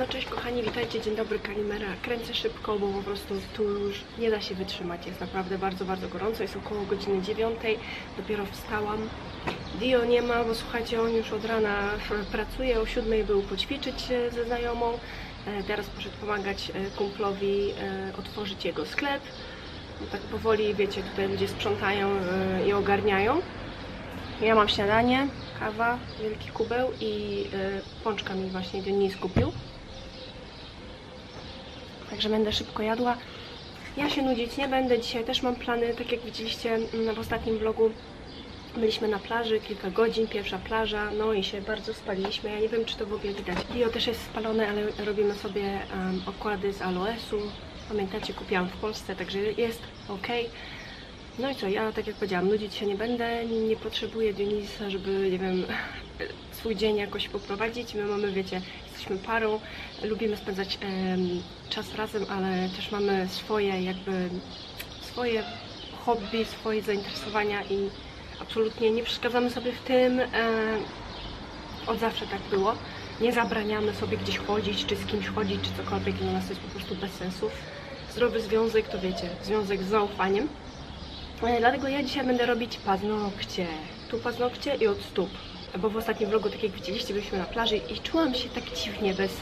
No cześć kochani, witajcie, dzień dobry, Kalimera. Kręcę szybko, bo po prostu tu już nie da się wytrzymać. Jest naprawdę bardzo, bardzo gorąco. Jest około godziny 9. Dopiero wstałam. Dio nie ma, bo słuchajcie, on już od rana pracuje. O 7 był poćwiczyć ze znajomą. E, Teraz poszedł pomagać e, kumplowi e, otworzyć jego sklep. No Tak powoli, wiecie, tutaj ludzie sprzątają i ogarniają. Ja mam śniadanie, kawa, wielki kubeł i y, pączka mi właśnie Dionis kupił. Także będę szybko jadła. Ja się nudzić nie będę. Dzisiaj też mam plany, tak jak widzieliście mm, w ostatnim vlogu. Byliśmy na plaży kilka godzin, pierwsza plaża, no i się bardzo spaliliśmy. Ja nie wiem, czy to w ogóle widać. Dio też jest spalone, ale robimy sobie em, okłady z aloesu. Pamiętacie, kupiłam w Polsce, także jest ok. No i co, ja tak jak powiedziałam, nudzić się nie będę, nie, potrzebuję Dionisa, żeby, nie wiem, swój dzień jakoś poprowadzić. My mamy, wiecie, jesteśmy parą, lubimy spędzać czas razem, ale też mamy swoje jakby, swoje hobby, swoje zainteresowania i absolutnie nie przeszkadzamy sobie w tym. E, od zawsze tak było. Nie zabraniamy sobie gdzieś chodzić, czy z kimś chodzić, czy cokolwiek, dla nas to jest po prostu bez sensu. Zdrowy związek to wiecie, związek z zaufaniem. E, Dlatego ja dzisiaj będę robić paznokcie. Tu paznokcie i od stóp. Bo w ostatnim vlogu, tak jak widzieliście, byliśmy na plaży i czułam się tak dziwnie bez, y,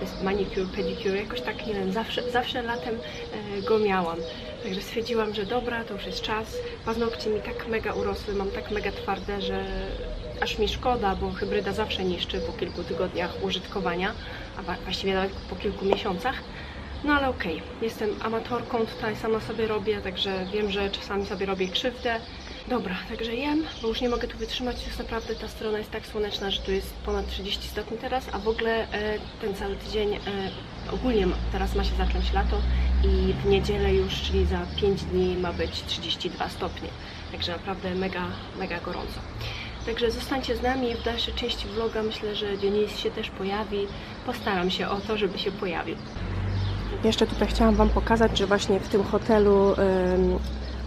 bez manicure, pedicure. Jakoś tak, nie wiem, zawsze, zawsze latem e, go miałam. Także stwierdziłam, że dobra, to już jest czas. Paznokcie mi tak mega urosły, mam tak mega twarde, że aż mi szkoda, bo hybryda zawsze niszczy po kilku tygodniach użytkowania, a właściwie nawet po kilku miesiącach. No ale okej, jestem amatorką, tutaj sama sobie robię, także wiem, że czasami sobie robię krzywdę. Dobra, także jem, bo już nie mogę tu wytrzymać, jest naprawdę ta strona jest tak słoneczna, że tu jest ponad 30 stopni teraz, a w ogóle e, ten cały tydzień, e, ogólnie teraz ma się zacząć lato i w niedzielę już, czyli za 5 dni ma być 32 stopnie, także naprawdę mega, mega gorąco. Także zostańcie z nami w dalszej części vloga, myślę, że Dionis się też pojawi, postaram się o to, żeby się pojawił. Jeszcze tutaj chciałam Wam pokazać, że właśnie w tym hotelu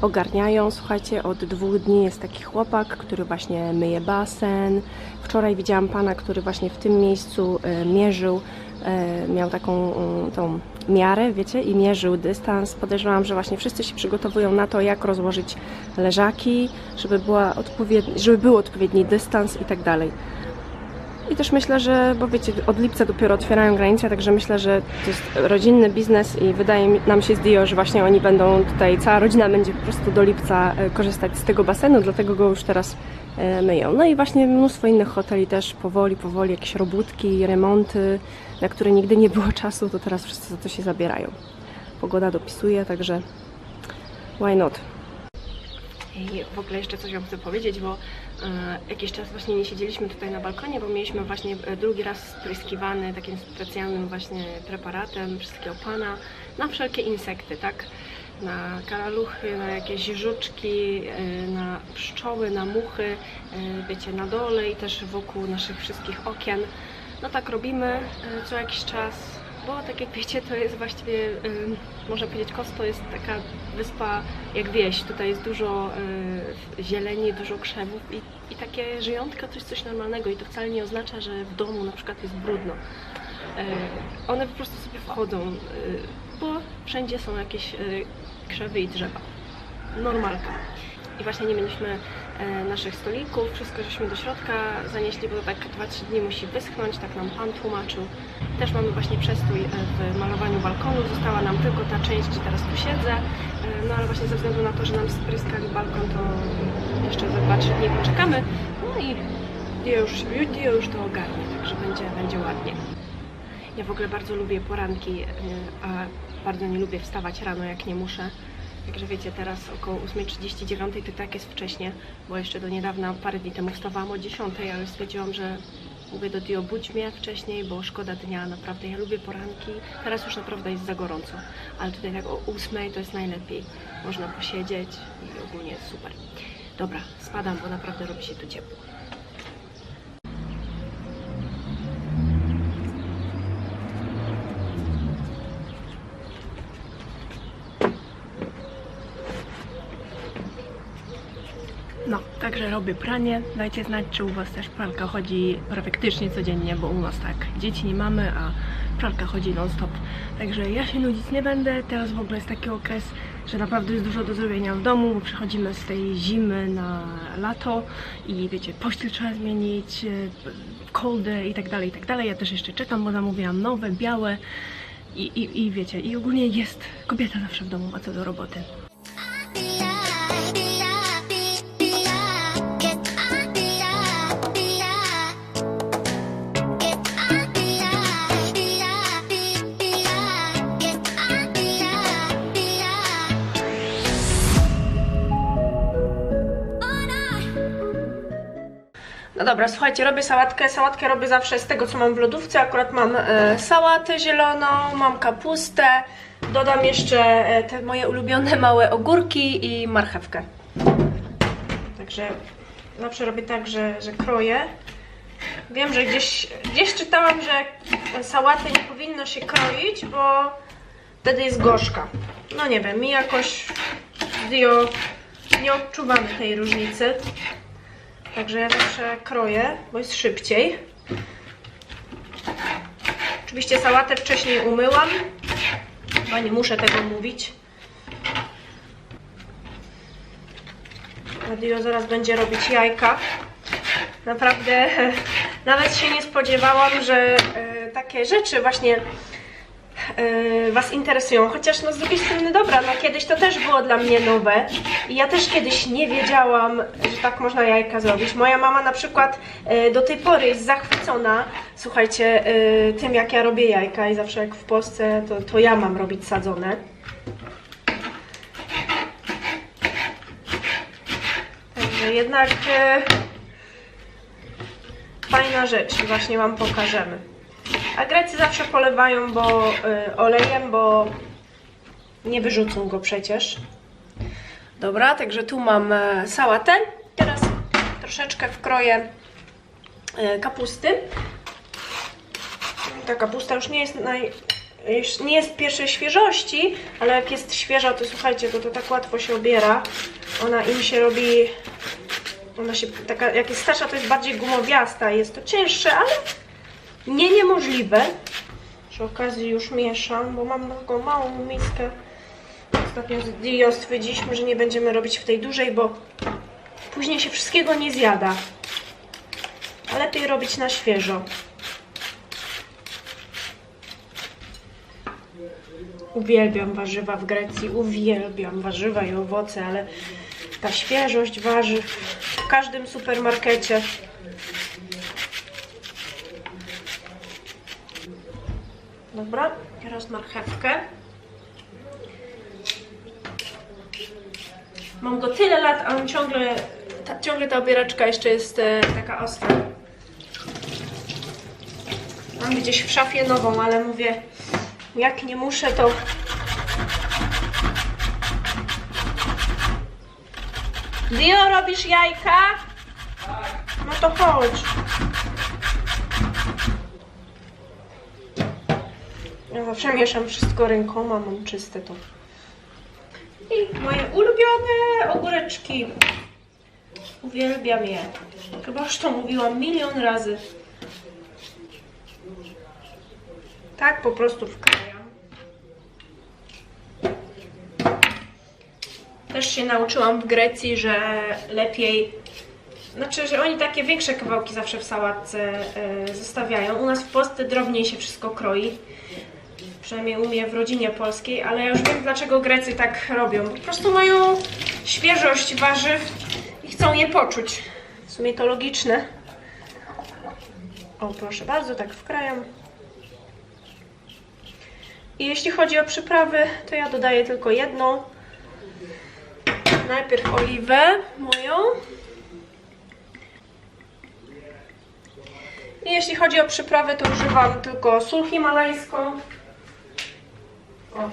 ogarniają. Słuchajcie, od dwóch dni jest taki chłopak, który właśnie myje basen. Wczoraj widziałam pana, który właśnie w tym miejscu e, mierzył, e, miał taką mm, tą miarę, wiecie, i mierzył dystans. Podejrzewam, że właśnie wszyscy się przygotowują na to, jak rozłożyć leżaki, żeby, była odpowiedni, żeby był odpowiedni dystans i tak dalej. I też myślę, że, bo wiecie, od lipca dopiero otwierają granice, także myślę, że to jest rodzinny biznes i wydaje nam się z Dio, że właśnie oni będą tutaj, cała rodzina będzie po prostu do lipca e, korzystać z tego basenu, dlatego go już teraz e, myją. No i właśnie mnóstwo innych hoteli też powoli, powoli, jakieś robótki, remonty, na które nigdy nie było czasu, to teraz wszyscy za to się zabierają. Pogoda dopisuje, także why not? I w ogóle jeszcze coś Wam chcę powiedzieć, bo jakiś czas właśnie nie siedzieliśmy tutaj na balkonie, bo mieliśmy właśnie e, drugi raz spryskiwany takim specjalnym właśnie preparatem wszystkiego pana na wszelkie insekty, tak? Na karaluchy, na jakieś żuczki, e, na pszczoły, na muchy, e, wiecie, na dole i też wokół naszych wszystkich okien. No tak robimy e, co jakiś czas, bo tak jak wiecie, to jest właściwie, ym, można powiedzieć, Kosto jest taka wyspa jak wieś. Tutaj jest dużo y, zieleni, dużo krzewów i, i takie żyjątka to jest coś normalnego i to wcale nie oznacza, że w domu na przykład jest brudno. Y, one po prostu sobie wchodzą, y, bo wszędzie są jakieś y, krzewy i drzewa. Normalka. I właśnie nie mieliśmy e, naszych stolików, wszystko żeśmy do środka zanieśli, bo to tak 2-3 dni musi wyschnąć, tak nam Pan tłumaczył. Też mamy właśnie przestój e, w malowaniu balkonu, została nam tylko ta część, gdzie teraz tu siedzę, e, no ale właśnie ze względu na to, że nam spryskali balkon, to jeszcze za 2-3 dni poczekamy, no i Dio już, Dio już to ogarnie, także będzie, będzie ładnie. Ja w ogóle bardzo lubię poranki, a bardzo nie lubię wstawać rano, jak nie muszę. Także wiecie, teraz około 8.39 to tak jest wcześnie, bo jeszcze do niedawna, parę dni temu wstawałam o 10, ale stwierdziłam, że mówię do Dio, budź mnie wcześniej, bo szkoda dnia, naprawdę. Ja lubię poranki. Teraz już naprawdę jest za gorąco, ale tutaj tak o 8 to jest najlepiej. Można posiedzieć i ogólnie jest super. Dobra, spadam, bo naprawdę robi się tu ciepło. Robię pranie. Dajcie znać, czy u Was też pralka chodzi praktycznie codziennie, bo u nas tak dzieci nie mamy, a pralka chodzi non-stop. Także ja się nudzić nie będę. Teraz w ogóle jest taki okres, że naprawdę jest dużo do zrobienia w domu, bo przechodzimy z tej zimy na lato i wiecie, pościel trzeba zmienić, e, koldę i tak dalej, i tak dalej. Ja też jeszcze czekam, bo zamówiłam nowe, białe i, i, i wiecie, i ogólnie jest kobieta zawsze w domu, ma co do roboty. No dobra, słuchajcie, robię sałatkę. Sałatkę robię zawsze z tego, co mam w lodówce. Akurat mam e, sałatę zieloną, mam kapustę. Dodam jeszcze e, te moje ulubione małe ogórki i marchewkę. Także zawsze robię tak, że, że kroję. Wiem, że gdzieś, gdzieś czytałam, że sałaty nie powinno się kroić, bo wtedy jest gorzka. No nie wiem, mi jakoś nie odczuwamy tej różnicy. Także ja zawsze kroję, bo jest szybciej. Oczywiście sałatę wcześniej umyłam. Chyba nie muszę tego mówić. Radio zaraz będzie robić jajka. Naprawdę nawet się nie spodziewałam, że e, takie rzeczy właśnie Was interesują. Chociaż no z drugiej strony dobra, no kiedyś to też było dla mnie nowe. I ja też kiedyś nie wiedziałam, że tak można jajka zrobić. Moja mama na przykład e, do tej pory jest zachwycona, słuchajcie, e, tym jak ja robię jajka i zawsze jak w Polsce to, to ja mam robić sadzone. Także jednak fajna rzecz, właśnie Wam pokażemy. A Grecy zawsze polewają bo, y, olejem, bo nie wyrzucą go przecież. Dobra, także tu mam e, sałatę. Teraz troszeczkę wkroję e, kapusty. Ta kapusta już nie jest naj, nie jest pierwszej świeżości, ale jak jest świeża, to słuchajcie, to, to tak łatwo się obiera. Ona im się robi ona się taka, jak jest starsza, to jest bardziej gumowiasta, jest to cięższe, ale nie niemożliwe. Przy okazji już mieszam, bo mam taką małą miskę. Ostatnio z Dio stwierdziliśmy, że nie będziemy robić w tej dużej, bo później się wszystkiego nie zjada. A lepiej robić na świeżo. Uwielbiam warzywa w Grecji, uwielbiam warzywa i owoce, ale ta świeżość warzyw w każdym supermarkecie. Dobra, teraz marchewkę. Mam go tyle lat, a on ciągle, ta, ciągle ta obieraczka jeszcze jest e, taka ostra. Mam gdzieś w szafie nową, ale mówię, jak nie muszę, to Dio, robisz jajka? No to chodź. Ja mieszam wszystko rękoma, mam czyste to. I moje ulubione ogóreczki. Uwielbiam je. Chyba już to mówiłam milion razy. Tak po prostu wkrajam. Też się nauczyłam w Grecji, że lepiej. Znaczy, że oni takie większe kawałki zawsze w sałatce e, zostawiają. U nas w Polsce drobniej się wszystko kroi. Przynajmniej u mnie w rodzinie polskiej, ale ja już wiem dlaczego Grecy tak robią. Po prostu mają świeżość warzyw i chcą je poczuć. W sumie to logiczne. O, proszę bardzo, tak wkrajam. I jeśli chodzi o przyprawy, to ja dodaję tylko jedną. Najpierw oliwę moją. I jeśli chodzi o przyprawy, to używam tylko sól himalajską. O,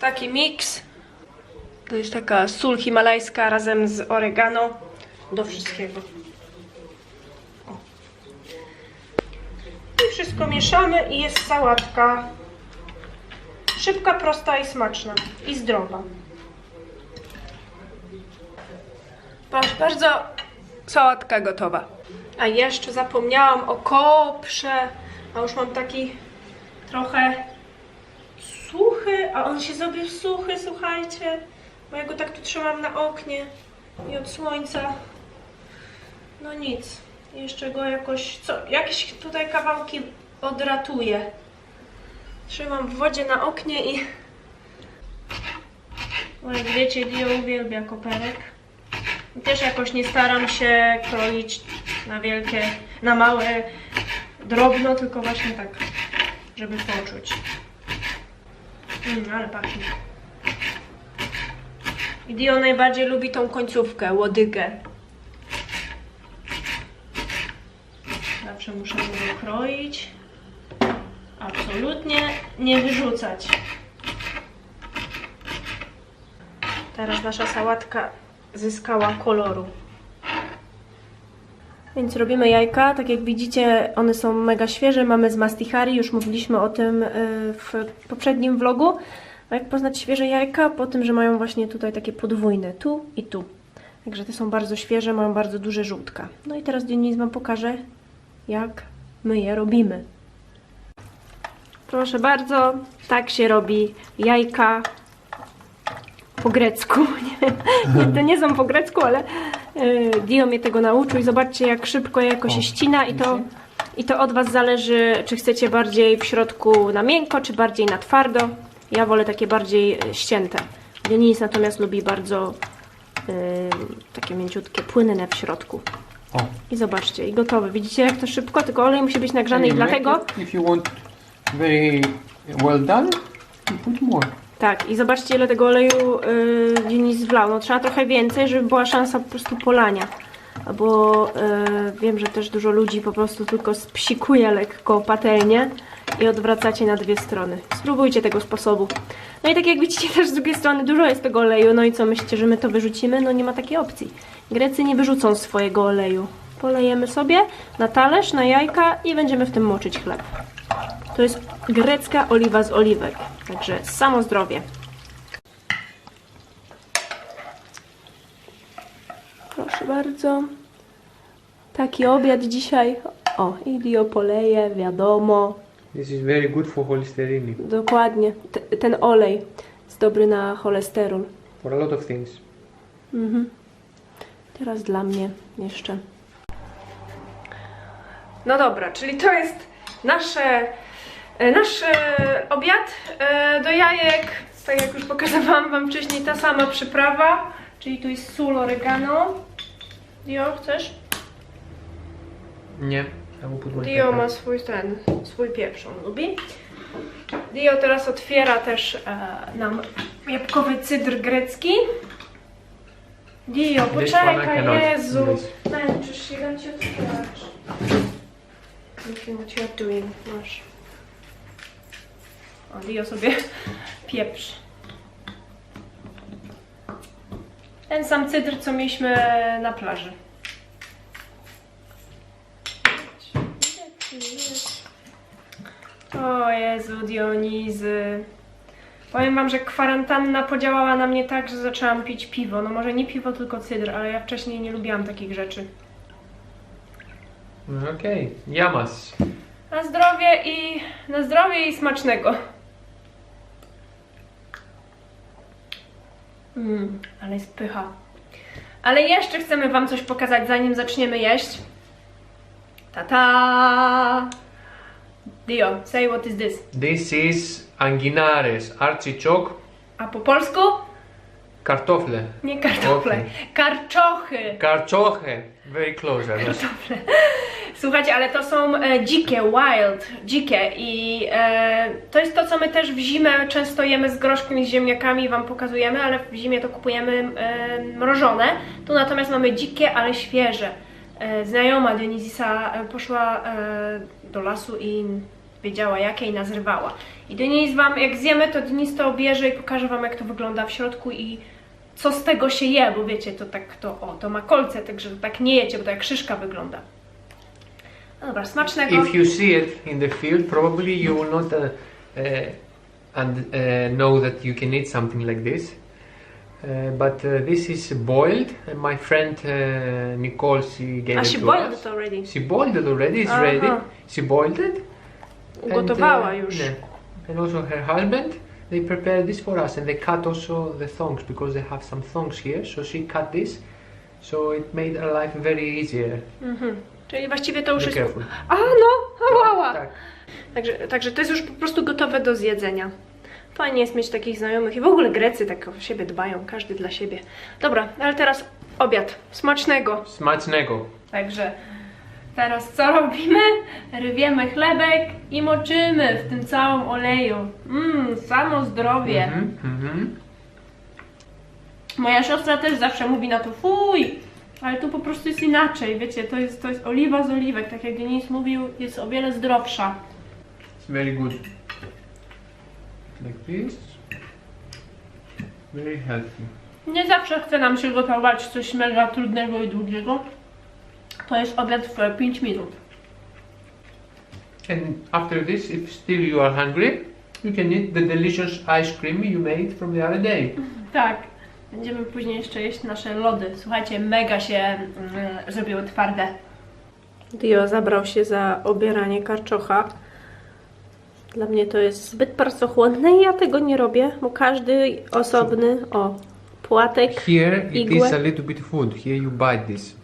taki miks. To jest taka sól himalajska razem z oregano do wszystkiego. O. I wszystko mieszamy i jest sałatka. Szybka, prosta i smaczna. I zdrowa. Proszę bardzo, sałatka gotowa. A jeszcze zapomniałam o koprze, a już mam taki trochę a on się zrobił suchy, słuchajcie, bo ja go tak tu trzymam na oknie i od słońca. No nic, jeszcze go jakoś, co, jakieś tutaj kawałki odratuję. Trzymam w wodzie na oknie i... Bo jak wiecie, Dio uwielbia koperek. Też jakoś nie staram się kroić na wielkie, na małe, drobno, tylko właśnie tak, żeby poczuć. Mm, ale pachnie. I Dio najbardziej lubi tą końcówkę, łodygę. Zawsze muszę go kroić. Absolutnie nie wyrzucać. Teraz nasza sałatka zyskała koloru. Więc robimy jajka. Tak jak widzicie, one są mega świeże. Mamy z Mastihari, już mówiliśmy o tym y, w poprzednim vlogu. A jak poznać świeże jajka? Po tym, że mają właśnie tutaj takie podwójne, tu i tu. Także te są bardzo świeże, mają bardzo duże żółtka. No i teraz Dionis Wam pokaże, jak my je robimy. Proszę bardzo, tak się robi jajka po grecku. Nie, nie, to nie są po grecku, ale Dio mnie tego nauczył i zobaczcie jak szybko jajko się ścina i to, i to od Was zależy, czy chcecie bardziej w środku na miękko, czy bardziej na twardo. Ja wolę takie bardziej e, ścięte. Dionis natomiast lubi bardzo yy, takie mięciutkie, płynne w środku. O. I zobaczcie, i gotowe. Widzicie jak to szybko, tylko olej musi być nagrzany i make dlatego... If you want very well done, you put more. Tak, i zobaczcie ile tego oleju yy, Dionis wlał. No trzeba trochę więcej, żeby była szansa po prostu polania. Bo yy, wiem, że też dużo ludzi po prostu tylko spsikuje lekko patelnię i odwracacie na dwie strony. Spróbujcie tego sposobu. No i tak jak widzicie też z drugiej strony dużo jest tego oleju. No i co, myślicie, że my to wyrzucimy? No nie ma takiej opcji. Grecy nie wyrzucą swojego oleju. Polejemy sobie na talerz, na jajka i będziemy w tym moczyć chleb. To jest grecka oliwa z oliwek. Także samo zdrowie. Proszę bardzo. Taki obiad dzisiaj. O, i Dio poleje, wiadomo. This is very good for cholesterol, Dokładnie. T- ten olej jest dobry na cholesterol. for a lot of things. Mhm. Teraz dla mnie jeszcze. No dobra, czyli to jest nasze, nasz e, obiad e, do jajek. Tak jak już pokazywałam Wam wcześniej, ta sama przyprawa. Czyli tu jest sól, oregano. Dio, chcesz? Nie, put one Dio ma swój ten, swój pieprz, on lubi. Dio teraz otwiera też e, nam jabłkowy cydr grecki. Dio, poczekaj. Jezu. Męczysz się, dam ci otwierać. What you're doing, masz. O, Dio sobie pieprz. Ten sam cydr, co mieliśmy na plaży. O Jezu, Dionizy. Powiem wam, że kwarantanna podziałała na mnie tak, że zaczęłam pić piwo. No może nie piwo, tylko cydr, ale ja wcześniej nie lubiłam takich rzeczy. Okay, yamas. Na zdrowie i... na zdrowie i smacznego. Mmm, ale jest pycha. Ale jeszcze chcemy wam coś pokazać, zanim zaczniemy jeść. Ta-ta! Dio, say what is this? This is anginares, artichoke, A po polsku? kartofle. Nie kartofle, Okej. karczochy. Karczoche, very close. Was. Słuchajcie, ale to są e, dzikie, wild, dzikie i e, to jest to, co my też w zimę często jemy z groszkiem i z ziemniakami Wam pokazujemy, ale w zimie to kupujemy e, mrożone. Tu natomiast mamy dzikie, ale świeże. E, znajoma Dionizisa e, poszła e, do lasu i wiedziała jakie i nazrywała. I Dionis Wam, jak zjemy, to Dionis to obierze i pokaże Wam jak to wygląda w środku i co z tego się je, bo wiecie, to tak to, o, to ma kolce, także tak nie jecie, bo to jak szyszka wygląda. Dobra, smacznego. If you see it in the field, probably you will not uh, uh, and uh, know that you can eat something like this. Uh, but uh, this is boiled, and my friend uh, Nicole she gave A it she to boiled us. it already. She boiled it already. It's Aha. ready. She boiled it. and, Ugotowała uh, już. yeah. And also her husband, they prepared this for us, and they cut also the thongs because they have some thongs here. So she cut this, so it made our life very easier. Mhm. Czyli właściwie to już jest... A no, ałała! Tak. Także, także to jest już po prostu gotowe do zjedzenia. Fajnie jest mieć takich znajomych i w ogóle Grecy tak o siebie dbają, każdy dla siebie. Dobra, ale teraz obiad. Smacznego! Smacznego. Także teraz co robimy? Rywiemy chlebek i moczymy w tym całym oleju. Mmm, samo zdrowie. Mhm, mhm. Moja siostra też zawsze mówi na to fuj, ale tu po prostu jest inaczej, wiecie, to jest, to jest oliwa z oliwek, tak jak Denis mówił, jest o wiele zdrowsza. Very good. Like this. Very healthy. Nie zawsze chce nam się gotować coś mega trudnego i długiego. To jest obiad w 5 minut. And after this, if still you are hungry, you can eat the delicious ice cream you made from the other day. Tak. Będziemy później jeszcze jeść nasze lody. Słuchajcie, mega się mm, zrobiły twarde. Dio zabrał się za obieranie karczocha. Dla mnie to jest zbyt pracochłonne i ja tego nie robię, bo każdy osobny, o, płatek, Here it Igłę. is a little bit food. Here you bite this.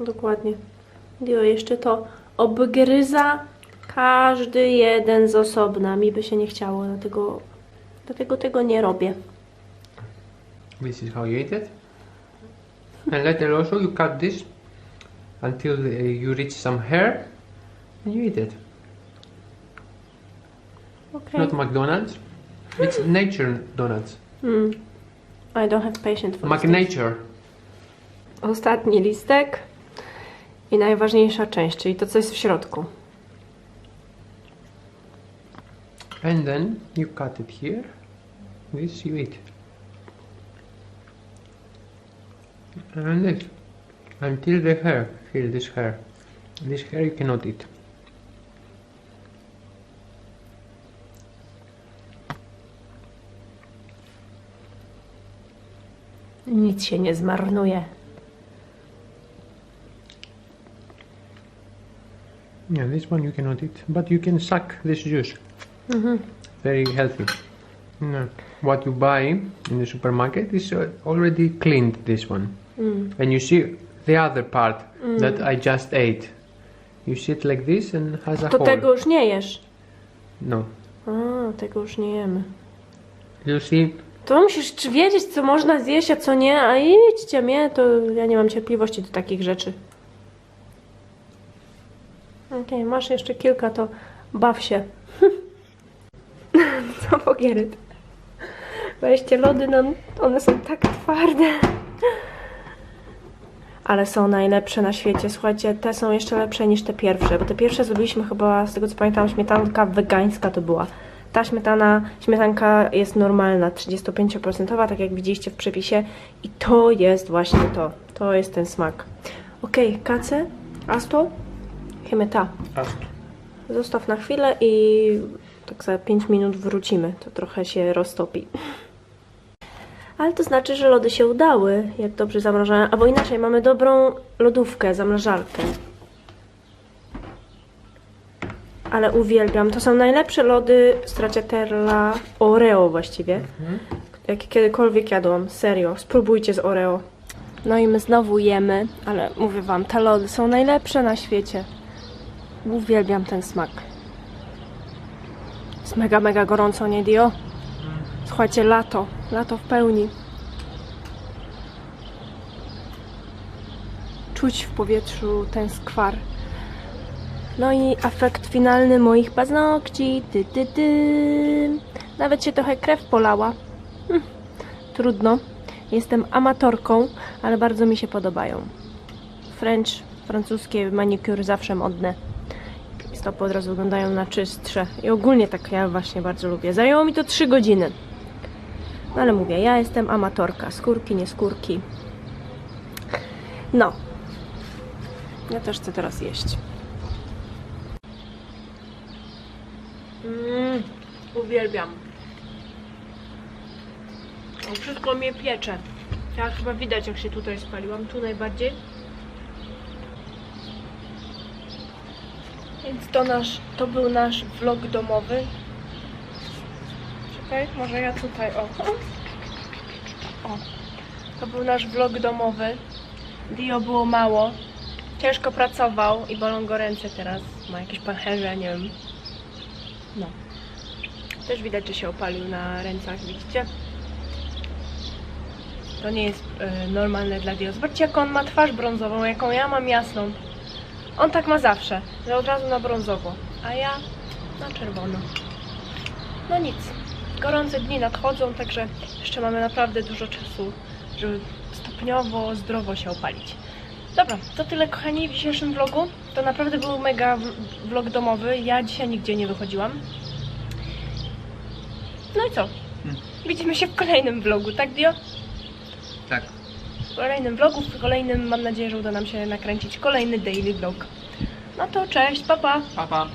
dokładnie. Dio jeszcze to obgryza każdy jeden z osobna. Mi by się nie chciało, dlatego, dlatego tego nie robię. This is how you eat it. And later also you cut this until uh, you reach some hair and you eat it. Okay. Not McDonald's. It's nature donuts. Mm. I don't have patience for. McNature. Ostatni listek i najważniejsza część, czyli to, co jest w środku. And then you cut it here. This you eat. And this. Until the hair. Feel this hair. This hair you cannot eat. Nic się nie zmarnuje. Yeah, this one you cannot eat. But you can suck this juice. Mhm. Very healthy. No. What you buy in the supermarket is already cleaned, this one. Mm. And you see the other part that I just ate. You see it like this and has a To hole. tego już nie jesz. No. A, tego już nie jemy. You see, To musisz czy wiedzieć, co można zjeść, a co nie, a idźcie mnie, to ja nie mam cierpliwości do takich rzeczy. Okej, masz jeszcze kilka, to baw się. co pogieryt. Weźcie lody, no, one są tak twarde. Ale są najlepsze na świecie. Słuchajcie, te są jeszcze lepsze niż te pierwsze, bo te pierwsze zrobiliśmy chyba, z tego co pamiętam, śmietanka wegańska to była. Ta śmietana, śmietanka jest normalna, 35%, tak jak widzieliście w przepisie. I to jest właśnie to. To jest ten smak. Okej, kace, asto, ta. Zostaw na chwilę i tak za 5 minut wrócimy. To trochę się roztopi. Ale to znaczy, że lody się udały, jak dobrze zamrażałem. Albo inaczej, mamy dobrą lodówkę, zamrażarkę. Ale uwielbiam. To są najlepsze lody Stracciatella Oreo właściwie. Jakie kiedykolwiek jadłam. Serio. Spróbujcie z Oreo. No i my znowu jemy, ale mówię wam, te lody są najlepsze na świecie. Uwielbiam ten smak. Jest mega, mega gorąco, nie Dio? Słuchajcie, lato. Lato w pełni. Czuć w powietrzu ten skwar. No i efekt finalny moich paznokci. Ty, ty, ty. Nawet się trochę krew polała. Hm, trudno. Jestem amatorką, ale bardzo mi się podobają. French, francuskie manicure zawsze modne. Stopy od razu wyglądają na czystsze. I ogólnie tak ja właśnie bardzo lubię. Zajęło mi to 3 godziny. No ale mówię, ja jestem amatorka. Skórki, nie skórki. No. Ja też chcę teraz jeść. Mm, uwielbiam. Wszystko mnie piecze. Ja chyba widać jak się tutaj spaliłam, tu najbardziej. Więc to nasz, to był nasz vlog domowy. Czekaj, może ja tutaj, o. O. To był nasz vlog domowy. Dio było mało. Ciężko pracował i bolą go ręce teraz. Ma jakieś pęcherze, nie wiem. No. Też widać, że się opalił na rękach, widzicie? To nie jest e, normalne dla Dio. Zobaczcie, jaką on ma twarz brązową, jaką ja mam jasną. On tak ma zawsze, że od razu na brązowo, a ja na czerwono. No nic. Gorące dni nadchodzą, także jeszcze mamy naprawdę dużo czasu, żeby stopniowo, zdrowo się opalić. Dobra, to tyle kochani w dzisiejszym vlogu. To naprawdę był mega vlog domowy. Ja dzisiaj nigdzie nie wychodziłam. No i co? Widzimy się w kolejnym vlogu, tak Dio? Tak. W kolejnym vlogu, w kolejnym mam nadzieję, że uda nam się nakręcić kolejny daily vlog. No to cześć, pa pa! Pa, pa.